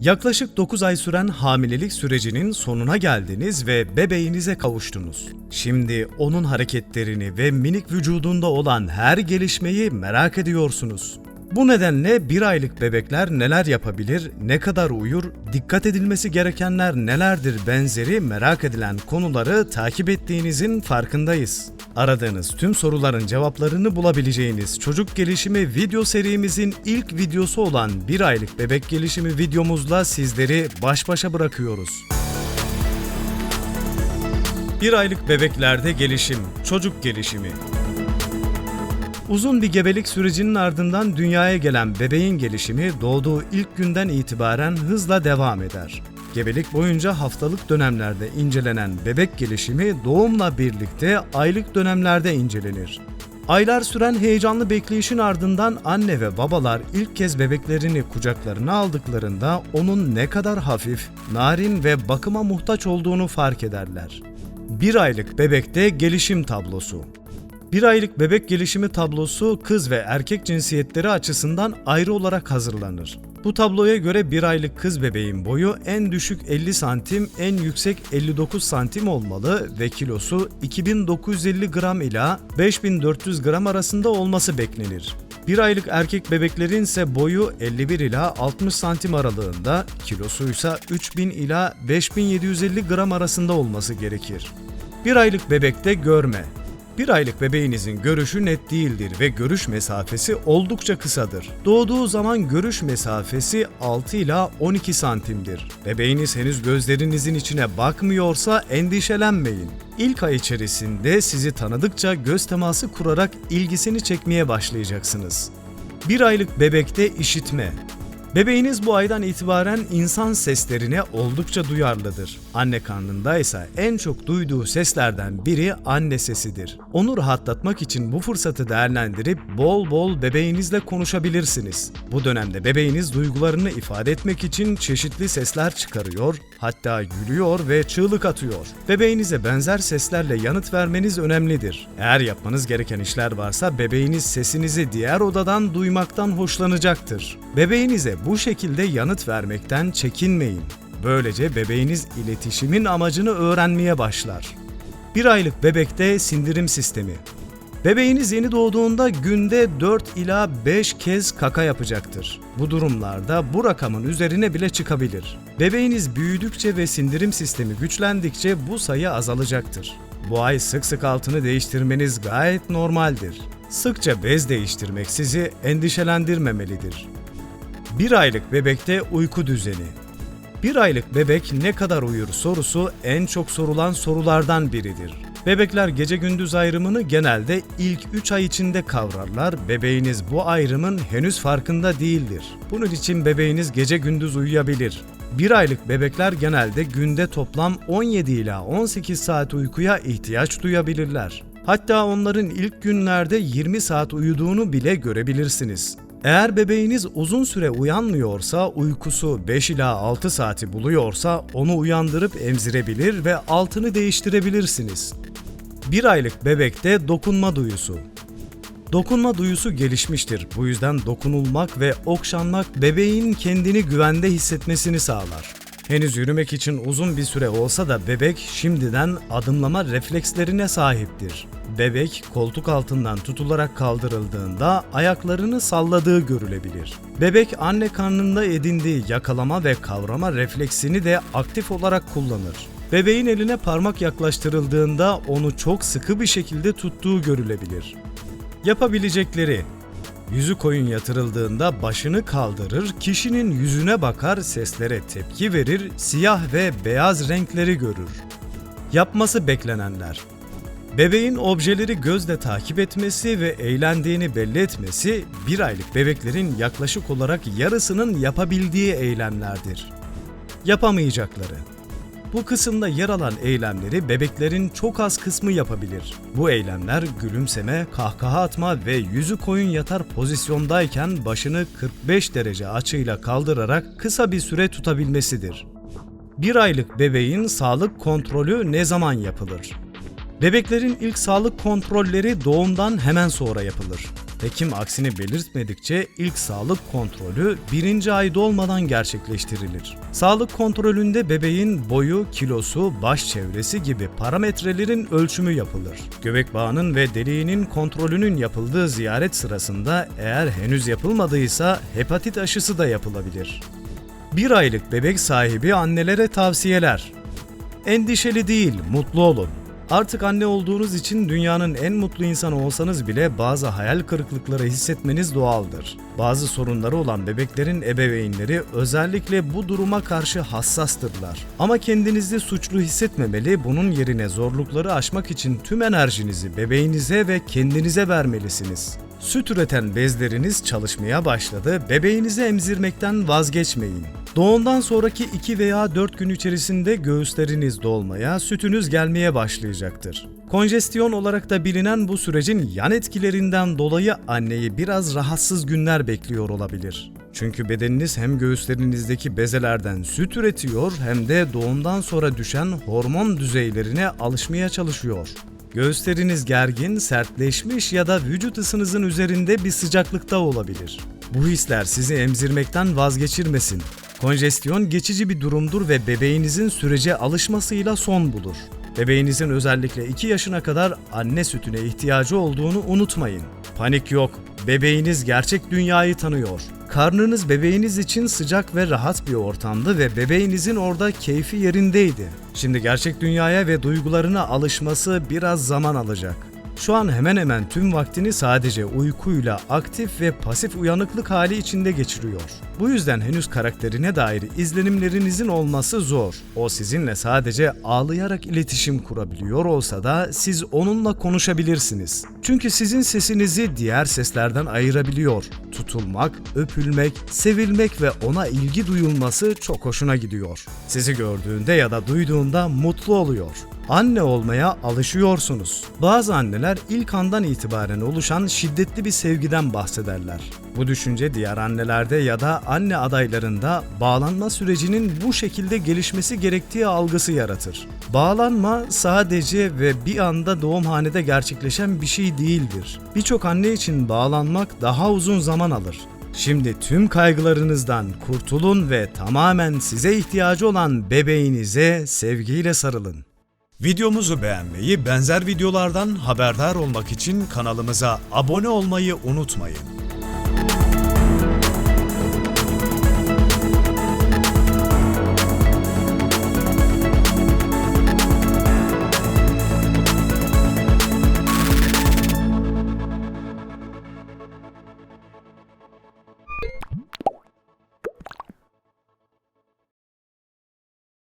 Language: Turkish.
Yaklaşık 9 ay süren hamilelik sürecinin sonuna geldiniz ve bebeğinize kavuştunuz. Şimdi onun hareketlerini ve minik vücudunda olan her gelişmeyi merak ediyorsunuz. Bu nedenle bir aylık bebekler neler yapabilir, ne kadar uyur, dikkat edilmesi gerekenler nelerdir benzeri merak edilen konuları takip ettiğinizin farkındayız. Aradığınız tüm soruların cevaplarını bulabileceğiniz çocuk gelişimi video serimizin ilk videosu olan bir aylık bebek gelişimi videomuzla sizleri baş başa bırakıyoruz. Bir aylık bebeklerde gelişim, çocuk gelişimi. Uzun bir gebelik sürecinin ardından dünyaya gelen bebeğin gelişimi doğduğu ilk günden itibaren hızla devam eder. Gebelik boyunca haftalık dönemlerde incelenen bebek gelişimi doğumla birlikte aylık dönemlerde incelenir. Aylar süren heyecanlı bekleyişin ardından anne ve babalar ilk kez bebeklerini kucaklarına aldıklarında onun ne kadar hafif, narin ve bakıma muhtaç olduğunu fark ederler. Bir aylık bebekte gelişim tablosu. Bir aylık bebek gelişimi tablosu kız ve erkek cinsiyetleri açısından ayrı olarak hazırlanır. Bu tabloya göre bir aylık kız bebeğin boyu en düşük 50 santim, en yüksek 59 santim olmalı ve kilosu 2950 gram ila 5400 gram arasında olması beklenir. Bir aylık erkek bebeklerin ise boyu 51 ila 60 santim aralığında, kilosu ise 3000 ila 5750 gram arasında olması gerekir. Bir aylık bebekte görme. Bir aylık bebeğinizin görüşü net değildir ve görüş mesafesi oldukça kısadır. Doğduğu zaman görüş mesafesi 6 ila 12 santimdir. Bebeğiniz henüz gözlerinizin içine bakmıyorsa endişelenmeyin. İlk ay içerisinde sizi tanıdıkça göz teması kurarak ilgisini çekmeye başlayacaksınız. Bir aylık bebekte işitme. Bebeğiniz bu aydan itibaren insan seslerine oldukça duyarlıdır. Anne karnında ise en çok duyduğu seslerden biri anne sesidir. Onu rahatlatmak için bu fırsatı değerlendirip bol bol bebeğinizle konuşabilirsiniz. Bu dönemde bebeğiniz duygularını ifade etmek için çeşitli sesler çıkarıyor, hatta gülüyor ve çığlık atıyor. Bebeğinize benzer seslerle yanıt vermeniz önemlidir. Eğer yapmanız gereken işler varsa bebeğiniz sesinizi diğer odadan duymaktan hoşlanacaktır. Bebeğinize bu şekilde yanıt vermekten çekinmeyin. Böylece bebeğiniz iletişimin amacını öğrenmeye başlar. Bir aylık bebekte sindirim sistemi. Bebeğiniz yeni doğduğunda günde 4 ila 5 kez kaka yapacaktır. Bu durumlarda bu rakamın üzerine bile çıkabilir. Bebeğiniz büyüdükçe ve sindirim sistemi güçlendikçe bu sayı azalacaktır. Bu ay sık sık altını değiştirmeniz gayet normaldir. Sıkça bez değiştirmek sizi endişelendirmemelidir. Bir aylık bebekte uyku düzeni. Bir aylık bebek ne kadar uyur sorusu en çok sorulan sorulardan biridir. Bebekler gece gündüz ayrımını genelde ilk 3 ay içinde kavrarlar. Bebeğiniz bu ayrımın henüz farkında değildir. Bunun için bebeğiniz gece gündüz uyuyabilir. Bir aylık bebekler genelde günde toplam 17 ila 18 saat uykuya ihtiyaç duyabilirler. Hatta onların ilk günlerde 20 saat uyuduğunu bile görebilirsiniz. Eğer bebeğiniz uzun süre uyanmıyorsa, uykusu 5 ila 6 saati buluyorsa onu uyandırıp emzirebilir ve altını değiştirebilirsiniz. Bir aylık bebekte dokunma duyusu. Dokunma duyusu gelişmiştir. Bu yüzden dokunulmak ve okşanmak bebeğin kendini güvende hissetmesini sağlar. Henüz yürümek için uzun bir süre olsa da bebek şimdiden adımlama reflekslerine sahiptir. Bebek koltuk altından tutularak kaldırıldığında ayaklarını salladığı görülebilir. Bebek anne karnında edindiği yakalama ve kavrama refleksini de aktif olarak kullanır. Bebeğin eline parmak yaklaştırıldığında onu çok sıkı bir şekilde tuttuğu görülebilir. Yapabilecekleri Yüzü koyun yatırıldığında başını kaldırır, kişinin yüzüne bakar, seslere tepki verir, siyah ve beyaz renkleri görür. Yapması beklenenler Bebeğin objeleri gözle takip etmesi ve eğlendiğini belli etmesi, bir aylık bebeklerin yaklaşık olarak yarısının yapabildiği eylemlerdir. Yapamayacakları bu kısımda yer alan eylemleri bebeklerin çok az kısmı yapabilir. Bu eylemler gülümseme, kahkaha atma ve yüzü koyun yatar pozisyondayken başını 45 derece açıyla kaldırarak kısa bir süre tutabilmesidir. Bir aylık bebeğin sağlık kontrolü ne zaman yapılır? Bebeklerin ilk sağlık kontrolleri doğumdan hemen sonra yapılır. Hekim aksini belirtmedikçe ilk sağlık kontrolü birinci ay dolmadan gerçekleştirilir. Sağlık kontrolünde bebeğin boyu, kilosu, baş çevresi gibi parametrelerin ölçümü yapılır. Göbek bağının ve deliğinin kontrolünün yapıldığı ziyaret sırasında eğer henüz yapılmadıysa hepatit aşısı da yapılabilir. Bir aylık bebek sahibi annelere tavsiyeler. Endişeli değil, mutlu olun. Artık anne olduğunuz için dünyanın en mutlu insanı olsanız bile bazı hayal kırıklıkları hissetmeniz doğaldır. Bazı sorunları olan bebeklerin ebeveynleri özellikle bu duruma karşı hassastırlar. Ama kendinizi suçlu hissetmemeli, bunun yerine zorlukları aşmak için tüm enerjinizi bebeğinize ve kendinize vermelisiniz. Süt üreten bezleriniz çalışmaya başladı, bebeğinizi emzirmekten vazgeçmeyin. Doğumdan sonraki 2 veya 4 gün içerisinde göğüsleriniz dolmaya, sütünüz gelmeye başlayacaktır. Konjestion olarak da bilinen bu sürecin yan etkilerinden dolayı anneyi biraz rahatsız günler bekliyor olabilir. Çünkü bedeniniz hem göğüslerinizdeki bezelerden süt üretiyor hem de doğumdan sonra düşen hormon düzeylerine alışmaya çalışıyor. Göğüsleriniz gergin, sertleşmiş ya da vücut ısınızın üzerinde bir sıcaklıkta olabilir. Bu hisler sizi emzirmekten vazgeçirmesin. Konjestion geçici bir durumdur ve bebeğinizin sürece alışmasıyla son bulur. Bebeğinizin özellikle 2 yaşına kadar anne sütüne ihtiyacı olduğunu unutmayın. Panik yok. Bebeğiniz gerçek dünyayı tanıyor. Karnınız bebeğiniz için sıcak ve rahat bir ortamdı ve bebeğinizin orada keyfi yerindeydi. Şimdi gerçek dünyaya ve duygularına alışması biraz zaman alacak. Şu an hemen hemen tüm vaktini sadece uykuyla aktif ve pasif uyanıklık hali içinde geçiriyor. Bu yüzden henüz karakterine dair izlenimlerinizin olması zor. O sizinle sadece ağlayarak iletişim kurabiliyor olsa da siz onunla konuşabilirsiniz. Çünkü sizin sesinizi diğer seslerden ayırabiliyor. Tutulmak, öpülmek, sevilmek ve ona ilgi duyulması çok hoşuna gidiyor. Sizi gördüğünde ya da duyduğunda mutlu oluyor anne olmaya alışıyorsunuz. Bazı anneler ilk andan itibaren oluşan şiddetli bir sevgiden bahsederler. Bu düşünce diğer annelerde ya da anne adaylarında bağlanma sürecinin bu şekilde gelişmesi gerektiği algısı yaratır. Bağlanma sadece ve bir anda doğumhanede gerçekleşen bir şey değildir. Birçok anne için bağlanmak daha uzun zaman alır. Şimdi tüm kaygılarınızdan kurtulun ve tamamen size ihtiyacı olan bebeğinize sevgiyle sarılın. Videomuzu beğenmeyi, benzer videolardan haberdar olmak için kanalımıza abone olmayı unutmayın.